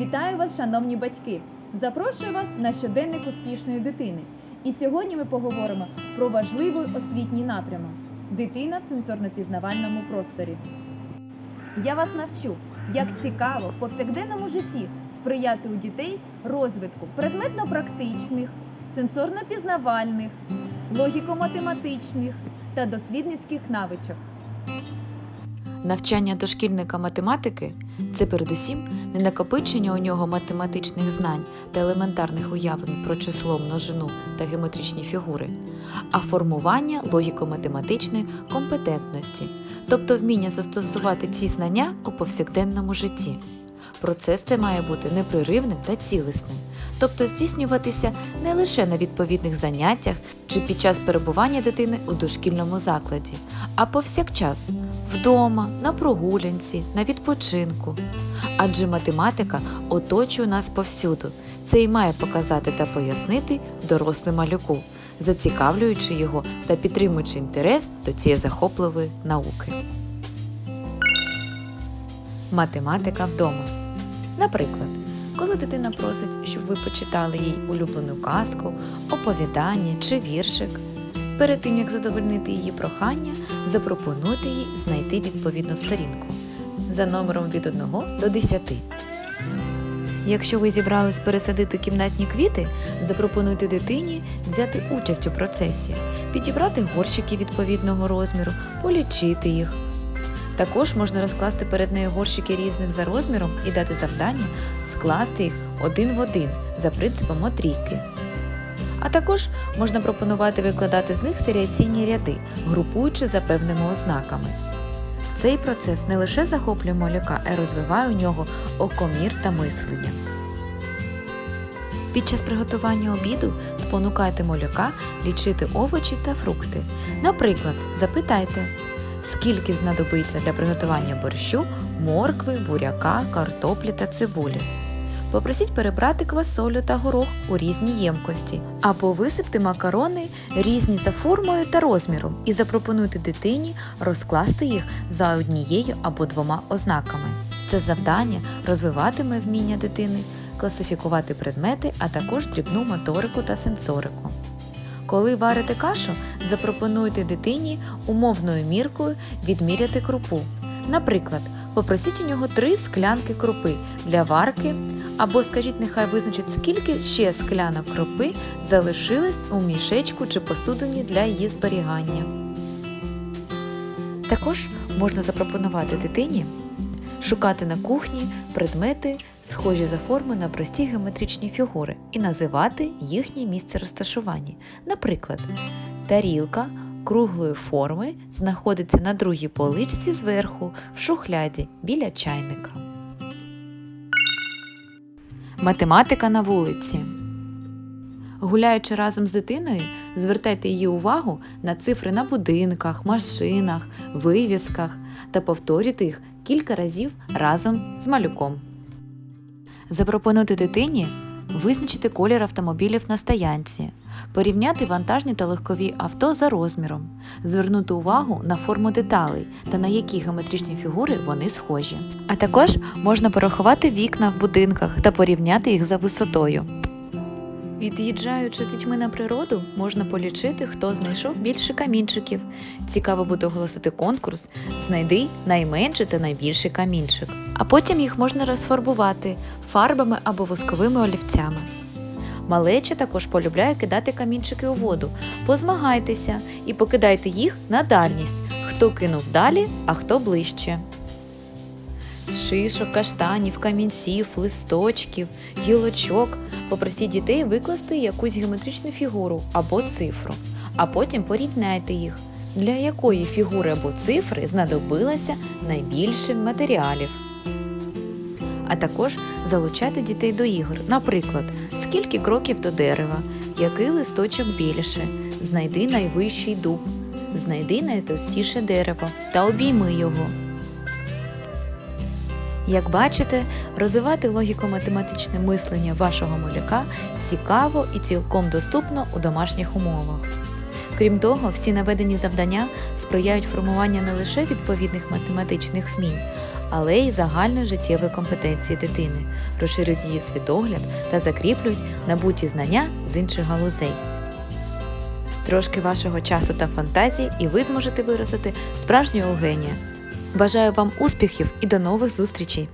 Вітаю вас, шановні батьки! Запрошую вас на щоденник успішної дитини. І сьогодні ми поговоримо про важливий освітній напрямок дитина в сенсорно-пізнавальному просторі. Я вас навчу, як цікаво в повсякденному житті сприяти у дітей розвитку предметно-практичних, сенсорно-пізнавальних, логіко-математичних та дослідницьких навичок. Навчання дошкільника математики це передусім не накопичення у нього математичних знань та елементарних уявлень про число, множину та геометричні фігури, а формування логіко-математичної компетентності, тобто вміння застосувати ці знання у повсякденному житті. Процес це має бути непреривним та цілісним, тобто здійснюватися не лише на відповідних заняттях чи під час перебування дитини у дошкільному закладі, а повсякчас вдома, на прогулянці, на відпочинку. Адже математика оточує нас повсюду. Це і має показати та пояснити дорослий малюку, зацікавлюючи його та підтримуючи інтерес до цієї захопливої науки. Математика вдома. Наприклад, коли дитина просить, щоб ви почитали їй улюблену казку, оповідання чи віршик, перед тим як задовольнити її прохання, запропонуйте їй знайти відповідну сторінку за номером від 1 до 10. Якщо ви зібрались пересадити кімнатні квіти, запропонуйте дитині взяти участь у процесі, підібрати горщики відповідного розміру, полічити їх. Також можна розкласти перед нею горщики різних за розміром і дати завдання скласти їх один в один за принципом отрійки. А також можна пропонувати викладати з них серіаційні ряди, групуючи за певними ознаками. Цей процес не лише захоплює малюка, а й розвиває у нього окомір та мислення. Під час приготування обіду спонукайте малюка лічити овочі та фрукти. Наприклад, запитайте, скільки знадобиться для приготування борщу, моркви, буряка, картоплі та цибулі. Попросіть перебрати квасолю та горох у різні ємкості, або висипте макарони різні за формою та розміром і запропонуйте дитині розкласти їх за однією або двома ознаками. Це завдання розвиватиме вміння дитини класифікувати предмети, а також дрібну моторику та сенсорику. Коли варите кашу, запропонуйте дитині умовною міркою відміряти крупу. Наприклад, попросіть у нього три склянки крупи для варки, або скажіть, нехай визначить, скільки ще склянок крупи залишилось у мішечку чи посудині для її зберігання. Також можна запропонувати дитині шукати на кухні предмети, схожі за формою на прості геометричні фігури, і називати їхнє місце розташування. Наприклад, тарілка круглої форми знаходиться на другій поличці зверху в шухляді біля чайника. Математика на вулиці. Гуляючи разом з дитиною, звертайте її увагу на цифри на будинках, машинах, вивісках та повторюйте їх кілька разів разом з малюком. Запропонуйте дитині визначити колір автомобілів на стоянці, порівняти вантажні та легкові авто за розміром, звернути увагу на форму деталей та на які геометричні фігури вони схожі. А також можна порахувати вікна в будинках та порівняти їх за висотою. Від'їжджаючи з дітьми на природу, можна полічити, хто знайшов більше камінчиків. Цікаво буде оголосити конкурс Знайди найменший та найбільший камінчик. А потім їх можна розфарбувати фарбами або восковими олівцями. Малеча також полюбляє кидати камінчики у воду. Позмагайтеся і покидайте їх на дальність. Хто кинув далі, а хто ближче. Шишок, каштанів, камінців, листочків, гілочок попросіть дітей викласти якусь геометричну фігуру або цифру, а потім порівняйте їх, для якої фігури або цифри знадобилося найбільше матеріалів. А також залучайте дітей до ігор. Наприклад, скільки кроків до дерева, який листочок більше, знайди найвищий дуб, знайди найтовстіше дерево та обійми його. Як бачите, розвивати логіко-математичне мислення вашого малюка цікаво і цілком доступно у домашніх умовах. Крім того, всі наведені завдання сприяють формуванню не лише відповідних математичних вмінь, але й загальножиттєві компетенції дитини, розширюють її світогляд та закріплюють набуті знання з інших галузей. Трошки вашого часу та фантазії, і ви зможете виростити справжнього генія. Бажаю вам успіхів і до нових зустрічей!